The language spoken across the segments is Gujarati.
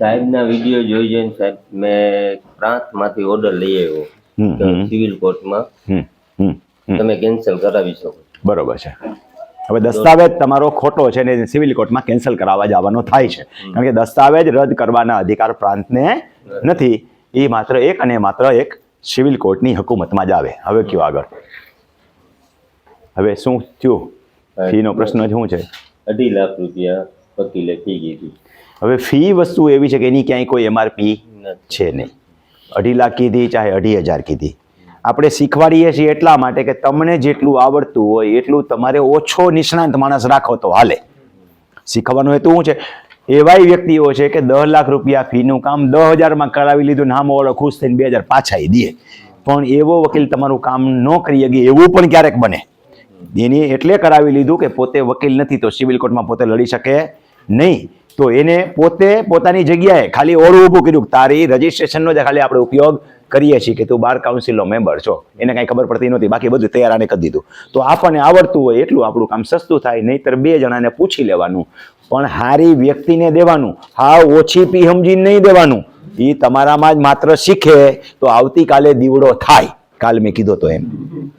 સાહેબના વીડિયો જોઈ જોઈને સાહેબ મેં પ્રાંતમાંથી ઓર્ડર લઈ આવ્યો. સિવિલ કોર્ટમાં તમે કેન્સલ કરાવી શકો. બરોબર છે. હવે દસ્તાવેજ તમારો ખોટો છે ને સિવિલ કોર્ટમાં કેન્સલ કરાવવા જવાનો થાય છે. કારણ કે દસ્તાવેજ રદ કરવાના અધિકાર પ્રાંતને નથી. એ માત્ર એક અને માત્ર એક સિવિલ કોર્ટની હકુમતમાં જ આવે. હવે કયો આગળ? હવે શું થયું? ફીનો પ્રશ્ન શું છે? અઢી લાખ રૂપિયા. વકીલે ફી કીધી હવે ફી વસ્તુ એવી છે કે એની ક્યાંય કોઈ એમઆરપી. છે નહીં. અઢી લાખ કીધી ચાહે અઢી હજાર કીધી. આપણે શીખવાડીએ છીએ એટલા માટે કે તમને જેટલું આવડતું હોય એટલું તમારે ઓછો નિષ્ણાંત માણસ રાખો તો હાલે. શીખવાનો હેતુ શું છે? એવાય વ્યક્તિઓ છે કે દસ લાખ રૂપિયા ફીનું કામ દસ હજારમાં કરાવી લીધું નામ ઓળો ખુશ થઈને બે હજાર પાછા દે. પણ એવો વકીલ તમારું કામ ન કરી શકે એવું પણ ક્યારેક બને. એની એટલે કરાવી લીધું કે પોતે વકીલ નથી તો સિવિલ કોર્ટમાં પોતે લડી શકે નહીં. તો એને પોતે પોતાની જગ્યાએ ખાલી ઓળું ઊભું કર્યું તારી રજીસ્ટ્રેશનનો જ ખાલી આપણે ઉપયોગ કરીએ છીએ કે તું બાર કાઉન્સિલનો મેમ્બર છો. એને કાંઈ ખબર પડતી નહોતી. બાકી બધું તૈયાર કરી દીધું. તો આપણને આવડતું હોય એટલું આપણું કામ સસ્તું થાય, નહીંતર બે જણાને પૂછી લેવાનું. પણ હારી વ્યક્તિને દેવાનું. હા ઓછી પી સમજીને નહીં દેવાનું. એ તમારામાં જ માત્ર શીખે. તો આવતીકાલે દીવડો થાય. કાલ મેં કીધો તો એમ.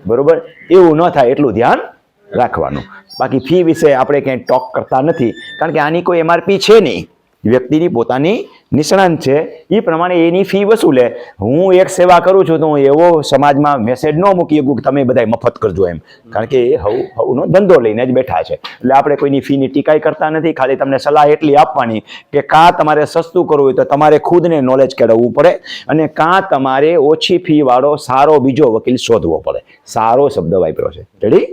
બરોબર? એવું ન થાય એટલું ધ્યાન રાખવાનું. બાકી ફી વિશે આપણે ક્યાંય ટોક કરતા નથી. કારણ કે આની કોઈ એમઆરપી છે નહીં. વ્યક્તિની પોતાની નિષ્ણાંત છે. એ પ્રમાણે એની ફી વસૂલે. હું એક સેવા કરું છું તો હું એવો સમાજમાં મેસેજ ન મૂકી શકું કે તમે બધા મફત કરજો એમ. કારણ કે એ હવ, હવનો ધંધો લઈને જ બેઠા છે. એટલે આપણે કોઈની ફીની ટીકાઈ કરતા નથી. ખાલી તમને સલાહ એટલી આપવાની કે કાં તમારે સસ્તું કરવું હોય તો તમારે ખુદને નોલેજ કેળવવું પડે અને કાં તમારે ઓછી ફીવાળો સારો બીજો વકીલ શોધવો પડે. સારો શબ્દ વાપર્યો છે. રેડી